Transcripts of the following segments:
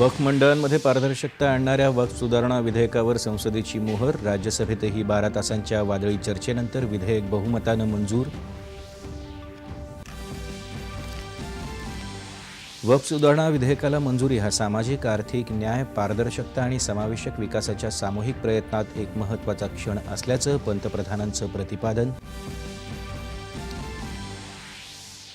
वक्फ मंडळांमध्ये पारदर्शकता आणणाऱ्या वक्फ सुधारणा विधेयकावर संसदेची मोहर राज्यसभेतही बारा तासांच्या वादळी चर्चेनंतर विधेयक बहुमतानं मंजूर. वक्फ सुधारणा विधेयकाला मंजुरी हा सामाजिक आर्थिक न्याय पारदर्शकता आणि समावेशक विकासाच्या सामूहिक प्रयत्नात एक महत्त्वाचा क्षण असल्याचं पंतप्रधानांचं प्रतिपादन.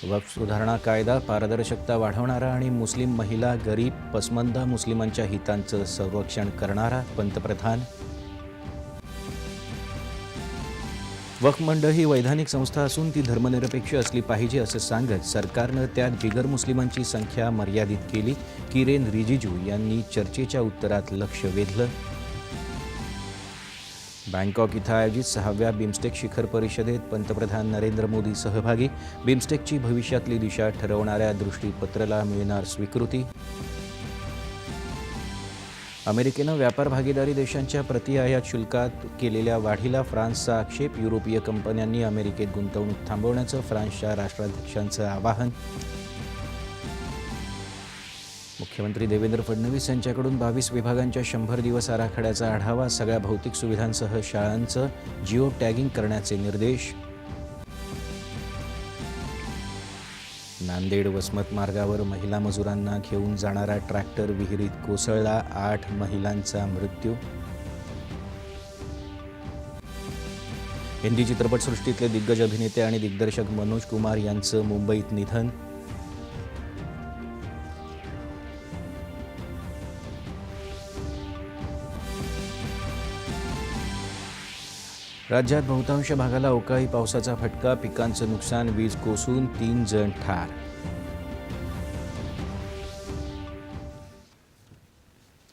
वक्फ सुधारणा कायदा पारदर्शकता वाढवणारा आणि मुस्लिम महिला गरीब पसमंदा मुस्लिमांच्या हितांचं संरक्षण करणारा पंतप्रधान. वक्फ मंडळ ही वैधानिक संस्था असून ती धर्मनिरपेक्ष असली पाहिजे असं सांगत सरकारनं त्यात बिगर मुस्लिमांची संख्या मर्यादित केली. किरेन रिजिजू यांनी चर्चेच्या उत्तरात लक्ष वेधलं. बँकॉक इथं आयोजित सहाव्या बिमस्टेक शिखर परिषदेत पंतप्रधान नरेंद्र मोदी सहभागी. बिमस्टेकची भविष्यातली दिशा ठरवणाऱ्या दृष्टीपत्राला मिळणार स्वीकृती. अमेरिकेनं व्यापार भागीदारी देशांच्या प्रतिआयात शुल्कात केलेल्या वाढीला फ्रान्सचा आक्षेप युरोपीय कंपन्यांनी अमेरिकेत गुंतवणूक थांबवण्याचं फ्रान्सच्या राष्ट्राध्यक्षांचं आवाहन. मुख्यमंत्री देवेंद्र फडणवीस यांच्याकडून बावीस विभागांच्या शंभर दिवस आराखड्याचा आढावा सगळ्या भौतिक सुविधांसह शाळांचं जिओ टॅगिंग करण्याचे निर्देश. नांदेड वसमत मार्गावर महिला मजुरांना घेऊन जाणारा ट्रॅक्टर विहिरीत कोसळला आठ महिलांचा मृत्यू. हिंदी चित्रपटसृष्टीतले दिग्गज अभिनेते आणि दिग्दर्शक मनोज कुमार यांचं मुंबईत निधन. राज्यात बहुतांश भागाला अवकाळी पावसाचा फटका पिकांचं नुकसान वीज कोसळून तीन जण ठार